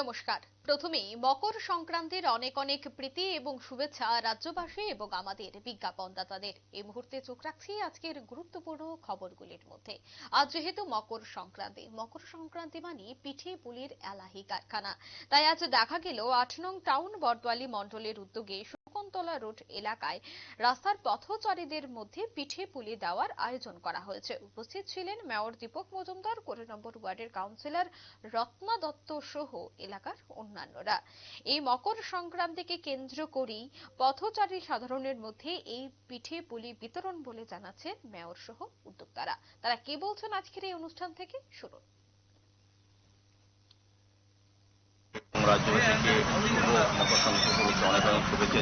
নমস্কার। প্রথমেই মকর সংক্রান্তির অনেক অনেক প্রীতি এবং শুভেচ্ছা রাজ্যবাসী এবং আমাদের বিজ্ঞাপনদাতাদের এই মুহূর্তে চোখ রাখছি আজকের গুরুত্বপূর্ণ খবরগুলির মধ্যে। আজ যেহেতু মকর সংক্রান্তি মকর সংক্রান্তি মানে পিঠে পুলির এলাহি কারখানা। তাই আজ দেখা গেল আট নং টাউন বটওয়ালি মণ্ডলের উদ্যোগে শকুন্তলা রোড এলাকায় রাস্তার পথচারীদের মধ্যে পিঠে পুলি দেওয়ার আয়োজন করা হয়েছে। উপস্থিত ছিলেন মেয়র দীপক মজুমদার কোটি নম্বর ওয়ার্ডের কাউন্সিলর রত্না দত্ত সহ এলাকার অন্যান্যরা। এই মকর সংক্রান্তিকে কেন্দ্র করেই পথচারী সাধারণের মধ্যে এই পিঠে পুলি বিতরণ বলে জানাচ্ছেন মেয়র সহ উদ্যোক্তারা। তারা কি বলছেন আজকের এই অনুষ্ঠান থেকে? শুনুন। রাজ্যবাসীকে মকর সংক্রান্তি উপলক্ষে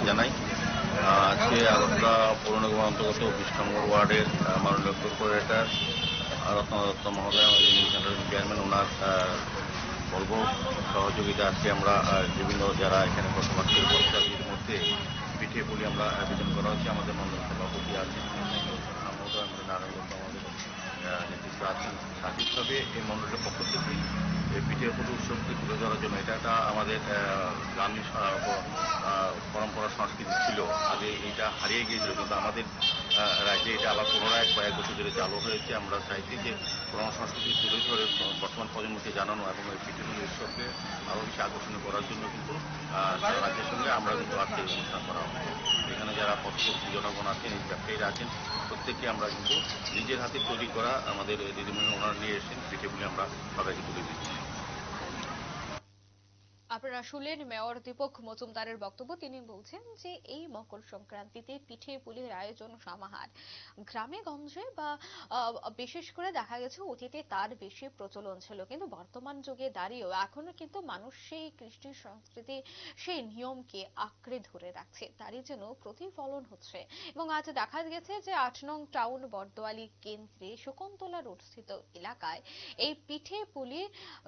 আজকে আগরতলা পৌর নিগম অন্তর্গত বিশ নম্বর ওয়ার্ডের মাননীয় কর্পোরেটর রত্ন দত্ত মহোদয় সেন্ট্রাল চেয়ারম্যান, ওনার বলব সহযোগিতা আজকে আমরা বিভিন্ন যারা এখানে বসবাস করে পথচারীদের মধ্যে পিঠে পুলি আমরা বিতরণ করা হচ্ছে। আমাদের মন্ডল সভাপতি আছেন আমাদের নারায়ণ আমাদের নেতৃত্ব আছেন। সার্বিকভাবে এই মন্ডলের পক্ষ থেকে এই পিঠে পুলি উৎসবকে তুলে ধরার জন্য এটা একটা আমাদের গ্রামীণ পরম্পরা, সংস্কৃতি ছিল। আগে এটা হারিয়ে গিয়েছিল, কিন্তু আমাদের রাজ্যে এটা আবার পুনরায় কয়েক বছর ধরে চালু হয়েছে। আমরা চাইছি যে পুরনো সংস্কৃতি তুলে ধরে বর্তমান প্রজন্মকে জানানো এবং এই পিঠে উৎসবকে আরও বেশি আকর্ষণীয় করার জন্য কিন্তু রাজ্যের সঙ্গে আমরা কিন্তু আজকে অনুষ্ঠান করা হবে। এখানে যারা পথপ্রতি জনগণ আছেন, এই ব্যবসায়ীরা আছেন, প্রত্যেককে আমরা কিন্তু নিজের হাতে তৈরি করা আমাদের দিদিমণি ওনারা নিয়ে এসেছেন। পিঠেগুলি আমরা সবাইকে তুলে দিচ্ছি। শুনলেন মেয়র দীপক মজুমদারের বক্তব্য তিনি বলছেন যে এই মকর সংক্রান্তিতে পিঠে পুলির আয়োজন সমাহার। গ্রামে, গঞ্জে বা বিশেষ করে দেখা গেছে অতীতে তার বেশি প্রচলন ছিল। কিন্তু বর্তমান যুগে দাঁড়িয়েও এখনও কিন্তু মানুষ সেই কৃষ্টি সংস্কৃতি, সেই নিয়মকে আঁকড়ে ধরে রাখছে। তারই যেন প্রতিফলন হচ্ছে। এবং আজ দেখা গেছে যে আট নং টাউন বর্দোয়ালি কেন্দ্রে শকুন্তলা রোড স্থিত এলাকায় এই পিঠে পুলি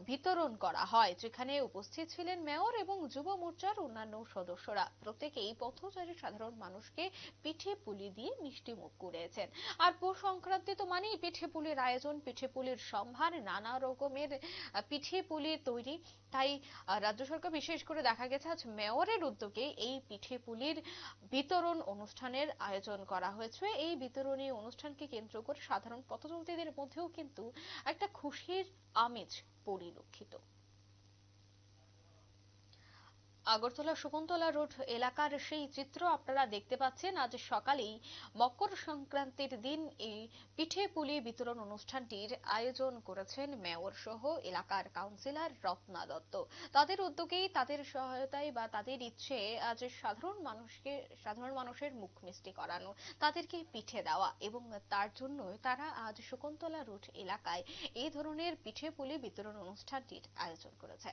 বিতরণ করা হয়, যেখানে উপস্থিত ছিলেন মেয়র এবং যুব মোর্চার অন্যান্য সদস্যরা। প্রত্যেকেই পথচারী সাধারণ মানুষকে পিঠে পুলি দিয়ে মিষ্টি মুখ করেছেন আর পৌষ সংক্রান্তি তো মানেই পিঠে পুলির আয়োজন, পিঠে পুলির সম্ভার, নানা রকমের পিঠে পুলি তৈরি। তাই রাজ্য সরকার বিশেষ করে দেখা গেছে, আজ মেয়রের উদ্যোগে এই পিঠে পুলির বিতরণ অনুষ্ঠানের আয়োজন করা হয়েছে। এই বিতরণী অনুষ্ঠানকে কেন্দ্র করে সাধারণ পথচলতিদের মধ্যেও কিন্তু একটা খুশির আমেজ পরিলক্ষিত। আগরতলা শকুন্তলা রোড এলাকার সেই চিত্র আপনারা দেখতে পাচ্ছেন। আজ সকালেই মকর সংক্রান্তির দিন এই পিঠে পুলি বিতরণ অনুষ্ঠানটির আয়োজন করেছেন মেয়র সহ এলাকার কাউন্সিলর রত্না দত্ত। তাদের উদ্যোগেই তাদের সহায়তায় বা তাদের ইচ্ছে আজ সাধারণ মানুষকে, সাধারণ মানুষের মুখ মিষ্টি করানো, তাদেরকে পিঠে দেওয়া এবং তার জন্য তারা আজ শকুন্তলা রোড এলাকায় এই ধরনের পিঠে পুলি বিতরণ অনুষ্ঠানটির আয়োজন করেছে